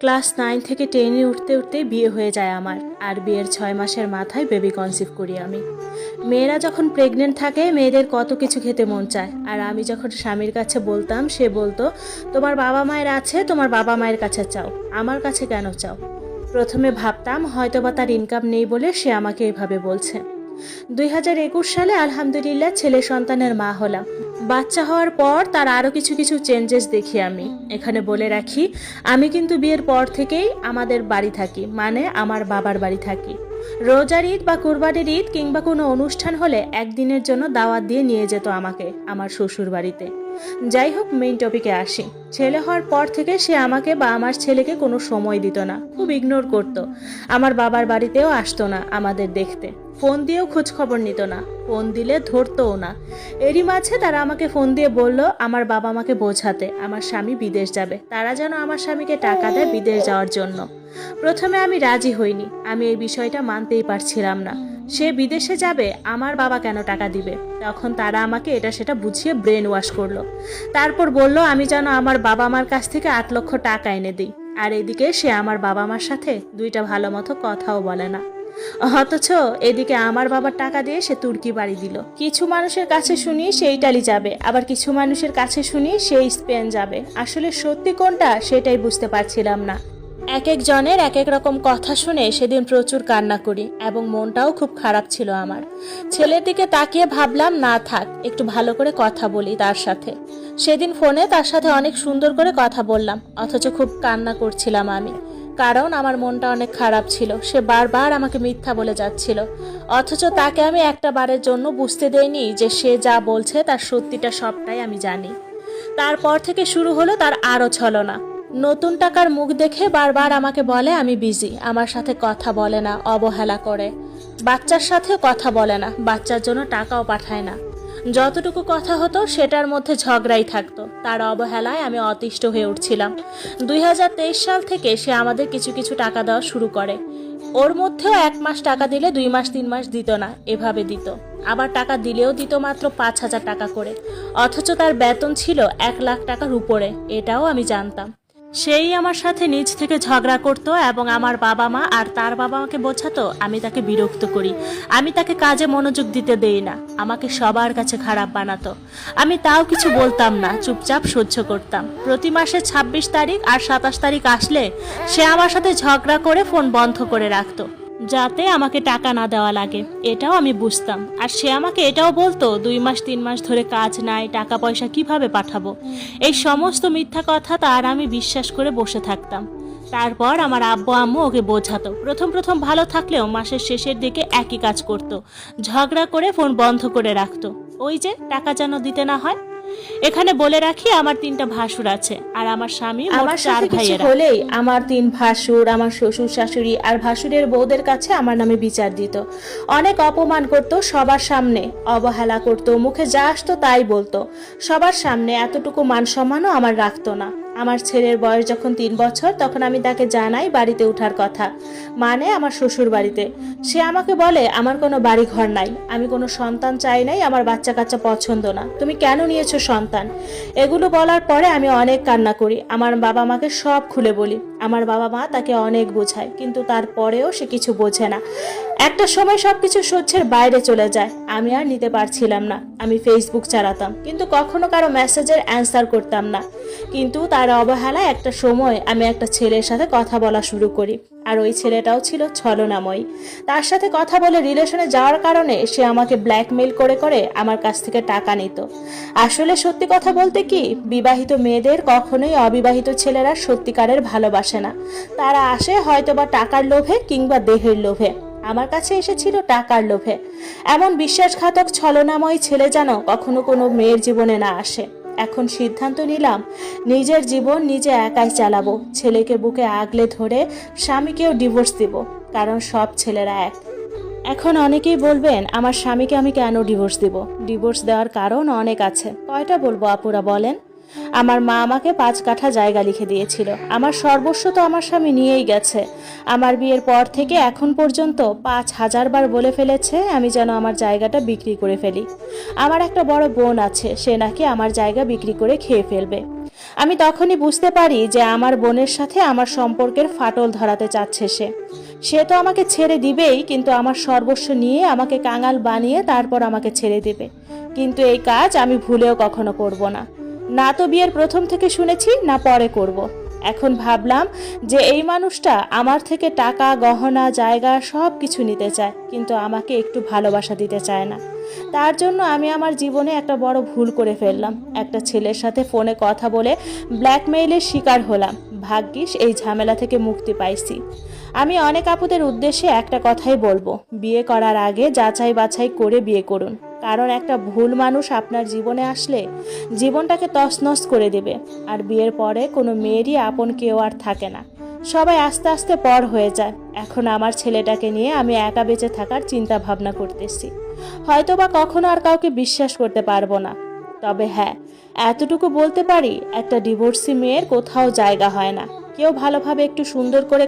Class nine থেকে টেনে উঠতে উঠতে বিয়ে হয়ে যায় আমার, আর বিয়ের ছয় মাসের মাথায় বেবি কনসিভ করি আমি। মেয়েরা যখন প্রেগনেন্ট থাকে, মেয়েদের কত কিছু খেতে মন চায়। আর আমি যখন স্বামীর কাছে বলতাম, সে বলতো, তোমার বাবা মায়ের আছে, তোমার বাবা মায়ের কাছে চাও। আমার কাছে কেন চাও? প্রথমে ভাবতাম, হয়তোবা তার ইনকাম নেই বলে সে আমাকে এভাবে বলছে। দুই হাজার একুশ সালে আলহামদুলিল্লাহ ছেলে সন্তানের মা হলাম। বাচ্চা হওয়ার পর তার আরও কিছু কিছু চেঞ্জেস দেখি আমি। এখানে বলে রাখি, আমি কিন্তু বিয়ের পর থেকেই আমাদের বাড়ি থাকি মানে আমার বাবার বাড়ি থাকি। রোজার ঈদ বা কুরবানির ঈদ কিংবা কোনো অনুষ্ঠান হলে একদিনের জন্য দাওয়াত দিয়ে নিয়ে যেত আমাকে, আমার শ্বশুর বাড়িতে যাই হোক মেইন টপিকে আসি। ছেলে হওয়ার পর থেকে সে আমাকে বা আমার ছেলেকে কোনো সময় দিত না, খুব ইগনোর করত। আমার বাবার বাড়িতেও আসতো না আমাদের দেখতে। ফোন দিয়েও খোঁজ খবর নিত না, ফোন দিলে ধরতও না। এরই মাঝে তারা আমাকে ফোন দিয়ে বলল, আমার বাবা মাকে বোঝাতে, আমার স্বামী বিদেশ যাবে। তারা যেন আমার স্বামীকে টাকা দেয় বিদেশ যাওয়ার জন্য। প্রথমে আমি রাজি হইনি, আমি এই বিষয়টা মানতেই পারছিলাম না। সে বিদেশে যাবে, আমার বাবা কেন টাকা দিবে? তখন তারা আমাকে এটা সেটা বুঝিয়ে ব্রেন ওয়াশ করল। তারপর বলল, আমি যেন আমার বাবা মার কাছ থেকে আট লক্ষ টাকা এনে দিই। আর এদিকে সে আমার বাবা মার সাথে দুইটা ভালো মতো কথাও বলে না। অথচ এদিকে আমার বাবার টাকা দিয়ে সে তুর্কি বাড়ি দিল। কিছু মানুষের কাছে শুনি সে ইটালি যাবে, আবার কিছু মানুষের কাছে শুনি সে স্পেন যাবে। আসলে সত্যি কোনটা সেটাই বুঝতে পারছিলাম না। এক এক জনের এক এক রকম কথা শুনে সেদিন প্রচুর কান্না করি এবং মনটাও খুব খারাপ ছিল আমার। ছেলের দিকে তাকিয়ে ভাবলাম, না থাক, একটু ভালো করে কথা বলি তার সাথে। সেদিন ফোনে তার সাথে অনেক সুন্দর করে কথা বললাম, অথচ খুব কান্না করছিলাম আমি। কারণ আমার মনটা অনেক খারাপ ছিল, সে বারবার আমাকে মিথ্যা বলে যাচ্ছিল। অথচ তাকে আমি একটা বারের জন্য বুঝতে দেইনি যে সে যা বলছে তার সত্যিটা সবটাই আমি জানি। তারপর থেকে শুরু হলো তার আরও ছলনা। নতুন টাকার মুখ দেখে বারবার আমাকে বলে, আমি বিজি আমার সাথে কথা বলে না, অবহেলা করে। বাচ্চার সাথে কথা বলে না, বাচ্চার জন্য টাকাও পাঠায় না। যতটুকু কথা হতো, সেটার মধ্যে ঝগড়াই থাকতো। তার অবহেলায় আমি অতিষ্ঠ হয়ে উঠছিলাম। দুই হাজার তেইশ সাল থেকে সে আমাদের কিছু কিছু টাকা দেওয়া শুরু করে। ওর মধ্যেও এক মাস টাকা দিলে দুই মাস, তিন মাস দিত না, এভাবে দিত। আবার টাকা দিলেও দিত মাত্র পাঁচ হাজার টাকা করে। অথচ তার বেতন ছিল এক লাখ টাকার উপরে, এটাও আমি জানতাম। সেই আমার সাথে নিজ থেকে ঝগড়া করত এবং আমার বাবা মা আর তার বাবা মাকে বোঝাতো, আমি তাকে বিরক্ত করি। আমি তাকে কাজে মনোযোগ দিতে দেই না। আমাকে সবার কাছে খারাপ বানাতো। আমি তাও কিছু বলতাম না, চুপচাপ সহ্য করতাম। প্রতি মাসে ২৬ তারিখ আর সাতাশ তারিখ আসলে সে আমার সাথে ঝগড়া করে ফোন বন্ধ করে রাখতো। যাতে আমাকে টাকা না দেওয়া লাগে। এটাও আমি বুঝতাম। আর সে আমাকে এটাও বলতো, দুই মাস, তিন মাস ধরে কাজ নাই টাকা পয়সা কীভাবে পাঠাবো? এই সমস্ত মিথ্যা কথা তার আমি বিশ্বাস করে বসে থাকতাম। তারপর আমার আব্বু, আম্মু ওকে বোঝাতো। প্রথম প্রথম ভালো থাকলেও মাসের শেষের দিকে একই কাজ করত। ঝগড়া করে ফোন বন্ধ করে রাখতো। ওই যে, টাকা যেন দিতে না হয় এখানে বলে রাখি আমার তিনটা ভাসুর আছে আর আমার স্বামী আমার চার ভাইয়েরা। হলেই আমার তিন ভাসুর আমার শ্বশুর শাশুড়ি আর ভাসুরের বউদের কাছে আমার নামে বিচার দিত। অনেক অপমান করত সবার সামনে অবহেলা করত মুখে যা আসতো তাই বলতো। সবার সামনে এতটুকু মান সম্মানও আমার রাখতো না। আমার ছেলের বয়স যখন তিন বছর, তখন আমি তাকে জানাই বাড়িতে ওঠার কথা। মানে আমার শ্বশুর বাড়িতে। সে আমাকে বলে, আমার কোনো বাড়ি ঘর নাই। আমি কোনো সন্তান চাই নাই, আমার বাচ্চা কাচ্চা পছন্দ না। তুমি কেন নিয়েছো সন্তান? এগুলো বলার পরে আমি অনেক কান্না করি। আমার বাবা মাকে সব খুলে বলি। আমার বাবা মা তাকে অনেক বোঝায়, কিন্তু তারপরেও সে কিছু বোঝে না। একটা সময় সব কিছু সহ্যের বাইরে চলে যায়। আমি আর নিতে পারছিলাম না। আমি ফেসবুক চালাতাম, কিন্তু কখনো কারও মেসেজের অ্যান্সার করতাম না। কিন্তু তার অবহেলায় একটা সময় আমি একটা ছেলের সাথে কথা বলা শুরু করি। আর ওই ছেলেটাও ছিল ছলনাময়ী। তার সাথে কথা বলে রিলেশনে যাওয়ার কারণে সে আমাকে ব্ল্যাকমেল করে করে আমার কাছ থেকে টাকা নিত। আসলে সত্যি কথা বলতে কি, বিবাহিত মেয়েদের কখনোই অবিবাহিত ছেলেরা সত্যিকারের ভালোবাসে না। তারা আসে হয়তোবা টাকার লোভে কিংবা দেহের লোভে। আমার কাছে এসেছিল টাকার লোভে। এমন বিশ্বাসঘাতক ছলনাময় ছেলে যেন কখনো কোনো মেয়ের জীবনে না আসে। এখন সিদ্ধান্ত নিলাম, নিজের জীবন নিজে একাই চালাবো। ছেলেকে বুকে আগলে ধরে স্বামীকেও ডিভোর্স দিব, কারণ সব ছেলেরা এক। এখন অনেকেই বলবেন, আমার স্বামীকে আমি কেন ডিভোর্স দিব? ডিভোর্স দেওয়ার কারণ অনেক আছে। কয়টা বলব আপুরা বলেন? আমার মা আমাকে পাঁচ কাঠা জায়গা লিখে দিয়েছিল। আমার সর্বস্ব তো আমার স্বামী নিয়েই গেছে। আমার বিয়ের পর থেকে এখন পর্যন্ত পাঁচ হাজার বার বলে ফেলেছে আমি যেন আমার জায়গাটা বিক্রি করে ফেলি। আমার একটা বড় বোন আছে, সে নাকি আমার জায়গা বিক্রি করে খেয়ে ফেলবে। আমি তখনই বুঝতে পারি যে আমার বোনের সাথে আমার সম্পর্কের ফাটল ধরাতে চাচ্ছে সে। সে তো আমাকে ছেড়ে দিবেই, কিন্তু আমার সর্বস্ব নিয়ে আমাকে কাঙাল বানিয়ে তারপর আমাকে ছেড়ে দেবে। কিন্তু এই কাজ আমি ভুলেও কখনো করব না। না তো বিয়ের প্রথম থেকে শুনেছি, না পরে করব। এখন ভাবলাম যে এই মানুষটা আমার থেকে টাকা, গহনা, জায়গা সব কিছু নিতে চায়, কিন্তু আমাকে একটু ভালোবাসা দিতে চায় না। তার জন্য আমি আমার জীবনে একটা বড় ভুল করে ফেললাম। একটা ছেলের সাথে ফোনে কথা বলে ব্ল্যাকমেইলের শিকার হলাম। ভাগ্যিস এই ঝামেলা থেকে মুক্তি পাইছি। আমি অনেক আপুদের উদ্দেশ্যে একটা কথাই বলব, বিয়ে করার আগে যাচাই বাছাই করে বিয়ে করুন। কারণ একটা ভুল মানুষ আপনার জীবনে আসলে জীবনটাকে তছনছ করে দেবে। আর বিয়ের পরে কোনো মেয়েরই আপন কেউ আর থাকে না। সবাই আস্তে আস্তে পর হয়ে যায়। এখন আমার ছেলেটাকে নিয়ে আমি একা বেঁচে থাকার চিন্তা ভাবনা করতেছি। হয়তো বা কখনো আর কাউকে বিশ্বাস করতে পারব না। তবে হ্যাঁ এতটুকু বলতে পারি, একটা ডিভোর্সি মেয়ের কোথাও জায়গা হয় না। কেউ ভালোভাবে একটু সুন্দর করে